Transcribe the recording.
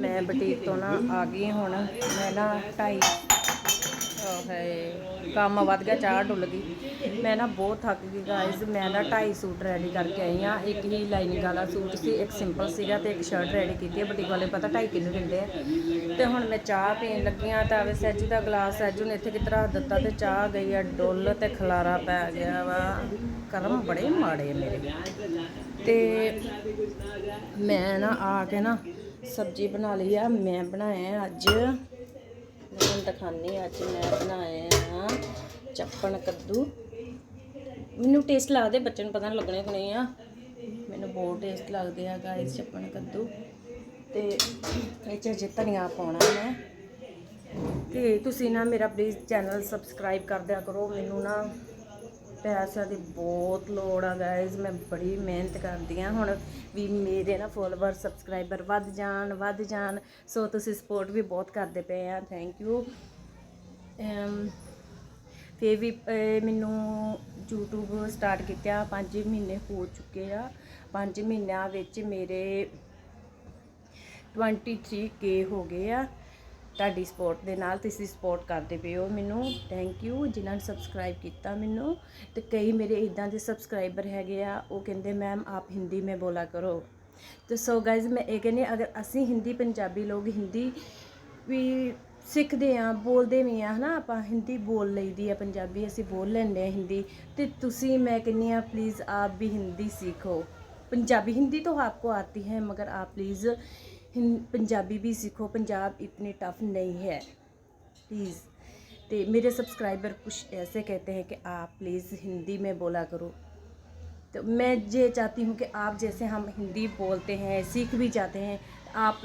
ਮੈਂ ਬਟੀਕ ਤੋਂ ਨਾ ਆ ਗਈ ਹੁਣ, ਮੈਂ ਨਾ ਢਾਈ ਹੈ ਕੰਮ ਵੱਧ ਗਿਆ, ਚਾਹ ਡੁੱਲ ਗਈ। ਮੈਂ ਨਾ ਬਹੁਤ ਥੱਕ ਗਈ ਗਾਇਜ਼ ਮੈਂ ਨਾ ਢਾਈ ਸੂਟ ਰੈਡੀ ਕਰਕੇ ਆਈ ਆ ਇੱਕ ਹੀ ਲਾਈਨਿੰਗ ਵਾਲਾ ਸੂਟ ਸੀ, ਇੱਕ ਸਿੰਪਲ ਸੀਗਾ ਤੇ ਇੱਕ ਸ਼ਰਟ ਰੈਡੀ ਕੀਤੀ ਹੈ। ਬੁਟੀਕ ਵਾਲੇ ਪਤਾ ਢਾਈ ਕਿਲੋ ਦਿੰਦੇ ਆ। ਤੇ ਹੁਣ ਮੈਂ ਚਾਹ ਪੀਣ ਲੱਗੀ ਆ ਤਾਂ ਵੇ ਸੈਜੂ ਦਾ ਗਲਾਸ ਸੈਜੂ ਨੇ ਇੱਥੇ ਕਿਤਰਾ ਦਿੱਤਾ ਤੇ ਚਾਹ ਗਈ ਆ, ਡੁੱਲ ਤੇ ਖਲਾਰਾ ਪੈ ਗਿਆ ਵਾ। ਕਰਮ ਬੜੇ ਮਾੜੇ ਮੇਰੇ। ਤੇ ਮੈਂ ਨਾ ਆ ਕੇ ਨਾ ਸਬਜ਼ੀ ਬਣਾ ਲਈ ਆ ਮੈਂ ਬਣਾਇਆ ਅੱਜ। ਮੈਂ ਤੁਹਾਨੂੰ ਦਿਖਾਉਂਦੀ ਹਾਂ, ਅੱਜ ਮੈਂ ਬਣਾਇਆ ਚੱਪਣ ਕੱਦੂ। ਮੈਨੂੰ ਟੇਸਟ ਲੱਗਦੇ ਬੱਚੇ ਨੂੰ ਪਤਾ ਨਹੀਂ ਲੱਗਣੇ ਕਿ ਨਹੀਂ ਆ। ਮੈਨੂੰ ਬਹੁਤ ਟੇਸਟ ਲੱਗਦੇ ਆ ਗਾਇਸ ਚੱਪਣ ਕੱਦੂ। ਤੇ ਇਹ 'ਚ ਜੇ ਧਨੀਆ ਪਾਉਣਾ ਮੈਂ। ਤੇ ਤੁਸੀਂ ਨਾ ਮੇਰਾ ਪਲੀਜ਼ ਚੈਨਲ ਸਬਸਕ੍ਰਾਈਬ ਕਰ ਦਿਆ ਕਰੋ। ਮੈਨੂੰ ਨਾ ਪੈਸਿਆਂ ਦੀ ਬਹੁਤ ਲੋੜ ਆ ਗਾਇਜ਼ ਮੈਂ ਬੜੀ ਮਿਹਨਤ ਕਰਦੀ ਆ। ਹੁਣ ਵੀ ਮੇਰੇ ਨਾ ਫੋਲੋਵਰ ਸਬਸਕ੍ਰਾਈਬਰ ਵੱਧ ਜਾਣ ਵੱਧ ਜਾਣ ਸੋ ਤੁਸੀਂ ਸਪੋਰਟ ਵੀ ਬਹੁਤ ਕਰਦੇ ਪਏ ਆ ਥੈਂਕ ਯੂ ਫੇ ਵੀ ਮੈਨੂੰ YouTube ਸਟਾਰਟ ਕੀਤਾ 5 ਮਹੀਨੇ ਹੋ ਚੁੱਕੇ ਆ। 5 ਮਹੀਨਿਆਂ ਵਿੱਚ ਮੇਰੇ 23k ਹੋ ਗਏ ਆ। ਤੁਹਾਡੀ ਸਪੋਰਟ ਦੇ ਨਾਲ ਤੁਸੀਂ ਸਪੋਰਟ ਕਰਦੇ ਪਏ ਹੋ ਮੈਨੂੰ ਥੈਂਕ ਯੂ ਜਿਨ੍ਹਾਂ ਨੇ ਸਬਸਕ੍ਰਾਈਬ ਕੀਤਾ ਮੈਨੂੰ ਤੇ ਕਈ ਮੇਰੇ ਇਦਾਂ ਦੇ ਸਬਸਕ੍ਰਾਈਬਰ ਹੈਗੇ ਆ ਉਹ ਕਹਿੰਦੇ ਮੈਮ ਆਪ ਹਿੰਦੀ ਮੇਂ ਬੋਲਾ ਕਰੋ ਤੇ ਸੋ ਗਾਇਜ਼ ਮੈਂ ਇਹ ਕਹਿੰਦੀ ਹਾਂ, ਅਗਰ ਅਸੀਂ ਹਿੰਦੀ ਪੰਜਾਬੀ ਲੋਕ ਹਿੰਦੀ ਵੀ ਸਿੱਖਦੇ ਆ ਬੋਲਦੇ ਵੀ ਆ ਹਨਾ ਆਪਾਂ ਹਿੰਦੀ ਬੋਲ ਲਈਦੀ ਆ ਪੰਜਾਬੀ ਅਸੀਂ ਬੋਲ ਲੈਂਦੇ ਆ ਹਿੰਦੀ ਤੇ ਤੁਸੀਂ ਮੈਂ ਕਹਿੰਦੀ ਆ ਪਲੀਜ਼ ਆਪ ਵੀ ਹਿੰਦੀ सीखो पंजाबी हिंदी तो आपको आती है मगर आप प्लीज़ पंजाबी भी सीखो पंजाब इतनी टफ नहीं है प्लीज़ तो मेरे सब्सक्राइबर कुछ ऐसे कहते हैं कि आप प्लीज़ हिंदी में बोला करो तो मैं ये चाहती हूँ कि आप जैसे हम हिंदी बोलते हैं सीख भी जाते हैं आप